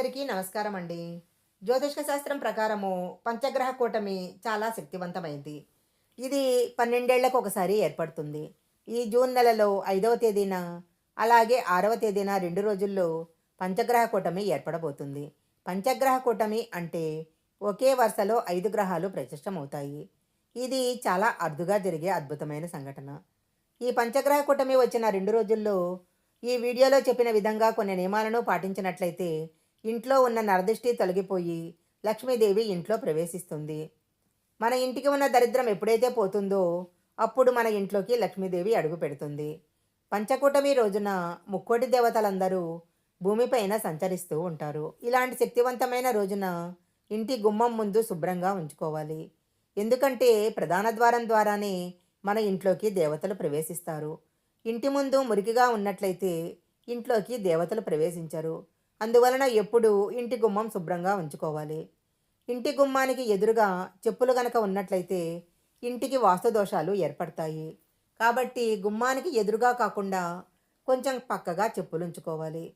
అందరికీ నమస్కారం అండి జ్యోతిష శాస్త్రం ప్రకారము పంచగ్రహ కూటమి చాలా శక్తివంతమైంది. ఇది పన్నెండేళ్ళకు ఒకసారి ఏర్పడుతుంది. ఈ జూన్ నెలలో ఐదవ తేదీన అలాగే ఆరవ తేదీన రెండు రోజుల్లో పంచగ్రహ కూటమి ఏర్పడబోతుంది. పంచగ్రహ కూటమి అంటే ఒకే వరుసలో ఐదు గ్రహాలు ప్రతిష్టమవుతాయి. ఇది చాలా అరుదుగా జరిగే అద్భుతమైన సంఘటన. ఈ పంచగ్రహ కూటమి వచ్చిన రెండు రోజుల్లో ఈ వీడియోలో చెప్పిన విధంగా కొన్ని నియమాలను పాటించినట్లయితే ఇంట్లో ఉన్న నరదిష్టి తొలగిపోయి లక్ష్మీదేవి ఇంట్లో ప్రవేశిస్తుంది. మన ఇంటికి ఉన్న దరిద్రం ఎప్పుడైతే పోతుందో అప్పుడు మన ఇంట్లోకి లక్ష్మీదేవి అడుగు పెడుతుంది. పంచకూటమి రోజున ముక్కోటి దేవతలందరూ భూమిపైన సంచరిస్తూ ఉంటారు. ఇలాంటి శక్తివంతమైన రోజున ఇంటి గుమ్మం ముందు శుభ్రంగా ఉంచుకోవాలి. ఎందుకంటే ప్రధాన ద్వారం ద్వారానే మన ఇంట్లోకి దేవతలు ప్రవేశిస్తారు. ఇంటి ముందు మురికిగా ఉన్నట్లయితే ఇంట్లోకి దేవతలు ప్రవేశించరు. అందువలన ఎప్పుడూ ఇంటి గుమ్మం శుభ్రంగా ఉంచుకోవాలి. ఇంటి గుమ్మానికి ఎదురుగా చెప్పులు గనక ఉన్నట్లయితే ఇంటికి వాస్తు దోషాలు ఏర్పడతాయి. కాబట్టి గుమ్మానికి ఎదురుగా కాకుండా కొంచెం పక్కగా చెప్పులు ఉంచుకోవాలి.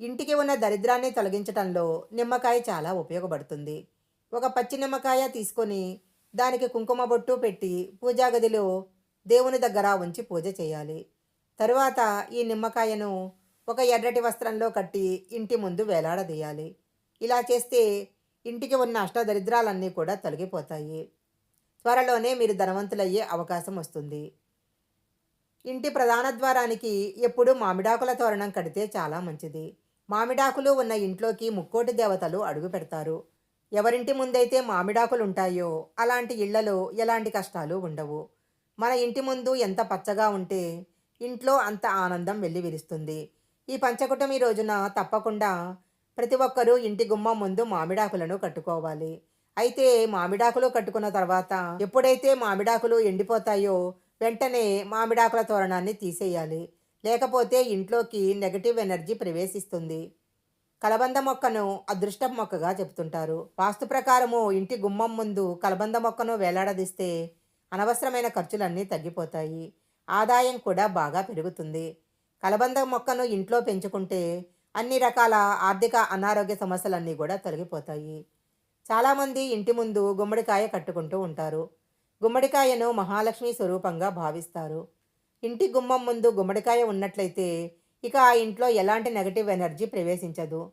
ఇంటికి ఉన్న దరిద్రాన్ని తొలగించటంలో నిమ్మకాయ చాలా ఉపయోగపడుతుంది. ఒక పచ్చి నిమ్మకాయ తీసుకొని దానికి కుంకుమ బొట్టు పెట్టి పూజా గదిలో దేవుని దగ్గర ఉంచి పూజ చేయాలి. తరువాత ఈ నిమ్మకాయను ఒక ఎర్రటి వస్త్రంలో కట్టి ఇంటి ముందు వేలాడదీయాలి. ఇలా చేస్తే ఇంటికి ఉన్న అష్టదరిద్రాలన్నీ కూడా తొలగిపోతాయి. త్వరలోనే మీరు ధనవంతులయ్యే అవకాశం వస్తుంది. ఇంటి ప్రధాన ద్వారానికి ఎప్పుడూ మామిడాకుల తోరణం కడితే చాలా మంచిది. మామిడాకులు ఉన్న ఇంట్లోకి ముక్కోటి దేవతలు అడుగు పెడతారు. ఎవరింటి ముందైతే మామిడాకులు ఉంటాయో అలాంటి ఇళ్ళలో ఎలాంటి కష్టాలు ఉండవు. మన ఇంటి ముందు ఎంత పచ్చగా ఉంటే ఇంట్లో అంత ఆనందం వెళ్ళి విరుస్తుంది ఈ పంచకుటమి రోజున తప్పకుండా ప్రతి ఒక్కరూ ఇంటి గుమ్మం ముందు మామిడాకులను కట్టుకోవాలి. అయితే మామిడాకులు కట్టుకున్న తర్వాత ఎప్పుడైతే మామిడాకులు ఎండిపోతాయో వెంటనే మామిడాకుల తోరణాన్ని తీసేయాలి. లేకపోతే ఇంట్లోకి నెగటివ్ ఎనర్జీ ప్రవేశిస్తుంది. కలబంద మొక్కను అదృష్ట మొక్కగా చెప్తుంటారు. వాస్తు ప్రకారము ఇంటి గుమ్మం ముందు కలబంద మొక్కను వేలాడదీస్తే అనవసరమైన ఖర్చులన్నీ తగ్గిపోతాయి. ఆదాయం కూడా బాగా పెరుగుతుంది. కలబంద మొక్కను ఇంట్లో పెంచుకుంటే అన్ని రకాల ఆర్థిక అనారోగ్య సమస్యలన్నీ కూడా తొలగిపోతాయి. చాలామంది ఇంటి ముందు గుమ్మడికాయ కట్టుకుంటూ ఉంటారు. గుమ్మడికాయను మహాలక్ష్మి స్వరూపంగా భావిస్తారు. ఇంటి గుమ్మం ముందు గుమ్మడికాయ ఉన్నట్లయితే ఇక ఆ ఇంట్లో ఎలాంటి నెగటివ్ ఎనర్జీ ప్రవేశించదు.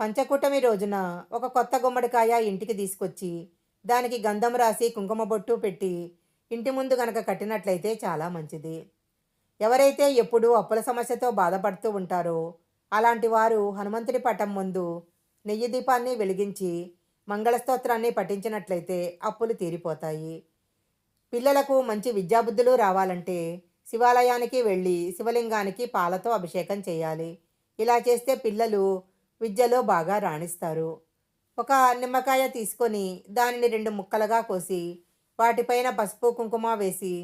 పంచకూటమి రోజున ఒక కొత్త గుమ్మడికాయ ఇంటికి తీసుకొచ్చి దానికి గంధం రాసి కుంకుమ బొట్టు పెట్టి ఇంటి ముందు కనుక కట్టినట్లయితే చాలా మంచిది. ఎవరైతే ఎప్పుడూ అప్పుల సమస్యతో బాధపడుతూ ఉంటారో అలాంటి వారు హనుమంతుడి పటం ముందు నెయ్యి దీపాన్ని వెలిగించి మంగళస్తోత్రాన్ని పఠించినట్లయితే అప్పులు తీరిపోతాయి. పిల్లలకు మంచి విద్యాబుద్ధులు రావాలంటే శివాలయానికి వెళ్ళి శివలింగానికి పాలతో అభిషేకం చేయాలి. ఇలా చేస్తే పిల్లలు విద్యలో బాగా రాణిస్తారు. ఒక నిమ్మకాయ తీసుకొని దానిని రెండు ముక్కలుగా కోసి వాటిపైన పసుపు కుంకుమ వేసి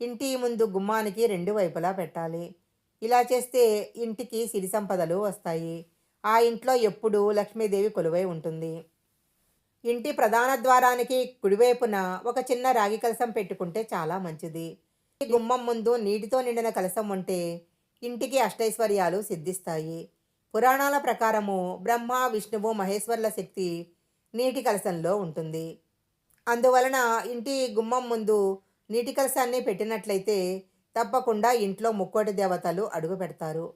ఇంటి ముందు గుమ్మానికి రెండు వైపులా పెట్టాలి. ఇలా చేస్తే ఇంటికి సిరి సంపదలు వస్తాయి. ఆ ఇంట్లో ఎప్పుడూ లక్ష్మీదేవి కొలువై ఉంటుంది. ఇంటి ప్రధాన ద్వారానికి కుడివైపున ఒక చిన్న రాగి కలసం పెట్టుకుంటే చాలా మంచిది. గుమ్మం ముందు నీటితో నిండిన కలసం ఉంటే ఇంటికి అష్టైశ్వర్యాలు సిద్ధిస్తాయి. పురాణాల ప్రకారము బ్రహ్మ విష్ణువు మహేశ్వర్ల శక్తి నీటి కలసంలో ఉంటుంది. అందువలన ఇంటి గుమ్మం ముందు నీటి కలసాన్ని పెట్టినట్లయితే తప్పకుండా ఇంట్లో ముక్కోటి దేవతలు అడుగు పెడతారు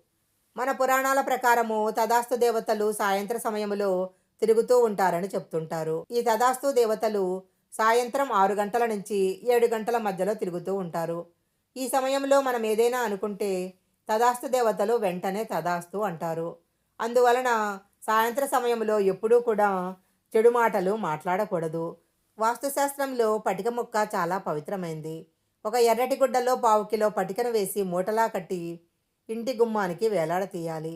మన పురాణాల ప్రకారము తదాస్తు దేవతలు సాయంత్ర సమయంలో తిరుగుతూ ఉంటారని చెప్తుంటారు. ఈ తదాస్తు దేవతలు సాయంత్రం ఆరు గంటల నుంచి ఏడు గంటల మధ్యలో తిరుగుతూ ఉంటారు. ఈ సమయంలో మనం ఏదైనా అనుకుంటే తదాస్తు దేవతలు వెంటనే తదాస్తు అంటారు. అందువలన సాయంత్ర సమయంలో ఎప్పుడూ కూడా చెడు మాటలు మాట్లాడకూడదు. వాస్తుశాస్త్రంలో పటిక ముక్క చాలా పవిత్రమైంది. ఒక ఎర్రటి గుడ్డలో పావు కిలో పటికను వేసి మూటలా కట్టి ఇంటి గుమ్మానికి వేలాడ తీయాలి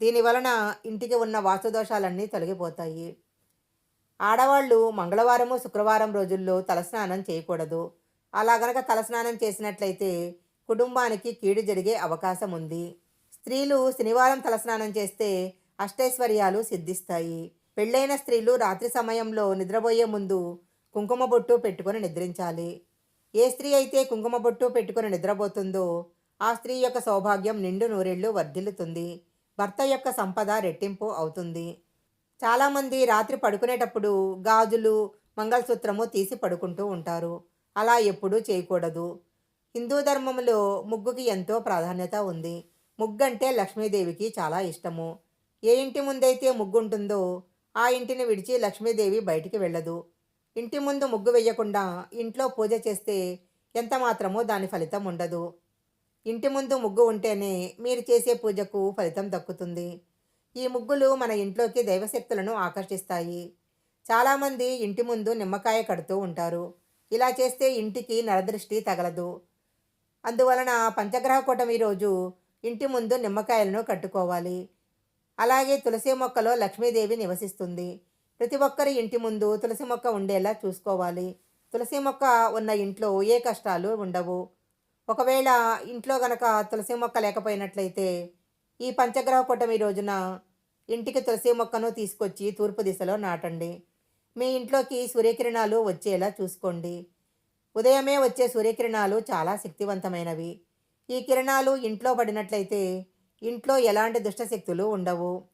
దీని వలన ఇంటికి ఉన్న వాస్తు దోషాలన్నీ తొలగిపోతాయి. ఆడవాళ్ళు మంగళవారము శుక్రవారం రోజుల్లో తలస్నానం చేయకూడదు. అలా గనక తలస్నానం చేసినట్లయితే కుటుంబానికి కీడు జరిగే అవకాశం ఉంది. స్త్రీలు శనివారం తలస్నానం చేస్తే అష్టైశ్వర్యాలు సిద్ధిస్తాయి. పెళ్ళైన స్త్రీలు రాత్రి సమయంలో నిద్రపోయే ముందు కుంకుమ బొట్టు పెట్టుకొని నిద్రించాలి. ఏ స్త్రీ అయితే కుంకుమ బొట్టు పెట్టుకొని నిద్రపోతుందో ఆ స్త్రీ యొక్క సౌభాగ్యం నిండు నూరేళ్ళు వర్ధిల్లుతుంది. భర్త యొక్క సంపద రెట్టింపు అవుతుంది. చాలామంది రాత్రి పడుకునేటప్పుడు గాజులు మంగళసూత్రము తీసి పడుకుంటూ ఉంటారు. అలా ఎప్పుడూ చేయకూడదు. హిందూ ధర్మంలో ముగ్గుకి ఎంతో ప్రాధాన్యత ఉంది. ముగ్గు అంటే లక్ష్మీదేవికి చాలా ఇష్టము. ఏ ఇంటి ముందైతే ముగ్గు ఉంటుందో ఆ ఇంటిని విడిచి లక్ష్మీదేవి బయటికి వెళ్ళదు. ఇంటి ముందు ముగ్గు వేయకుండా ఇంట్లో పూజ చేస్తే ఎంత మాత్రమో దాని ఫలితం ఉండదు. ఇంటి ముందు ముగ్గు ఉంటేనే మీరు చేసే పూజకు ఫలితం దక్కుతుంది. ఈ ముగ్గులు మన ఇంట్లోకి దైవశక్తులను ఆకర్షిస్తాయి. చాలామంది ఇంటి ముందు నిమ్మకాయ కడుతూ ఉంటారు. ఇలా చేస్తే ఇంటికి నరదృష్టి తగలదు. అందువలన పంచగ్రహ కూటమి రోజు ఇంటి ముందు నిమ్మకాయలను కట్టుకోవాలి. అలాగే తులసి మొక్కలో లక్ష్మీదేవి నివసిస్తుంది. ప్రతి ఒక్కరి ఇంటి ముందు తులసి మొక్క ఉండేలా చూసుకోవాలి. తులసి మొక్క ఉన్న ఇంట్లో ఏ కష్టాలు ఉండవు. ఒకవేళ ఇంట్లో గనక తులసి మొక్క లేకపోయినట్లయితే ఈ పంచగ్రహ కూటమి రోజున ఇంటికి తులసి మొక్కను తీసుకొచ్చి తూర్పు దిశలో నాటండి. మీ ఇంట్లోకి సూర్యకిరణాలు వచ్చేలా చూసుకోండి. ఉదయమే వచ్చే సూర్యకిరణాలు చాలా శక్తివంతమైనవి. ఈ కిరణాలు ఇంట్లో పడినట్లయితే ఇంట్లో ఎలాంటి దుష్టశక్తులు ఉండవు.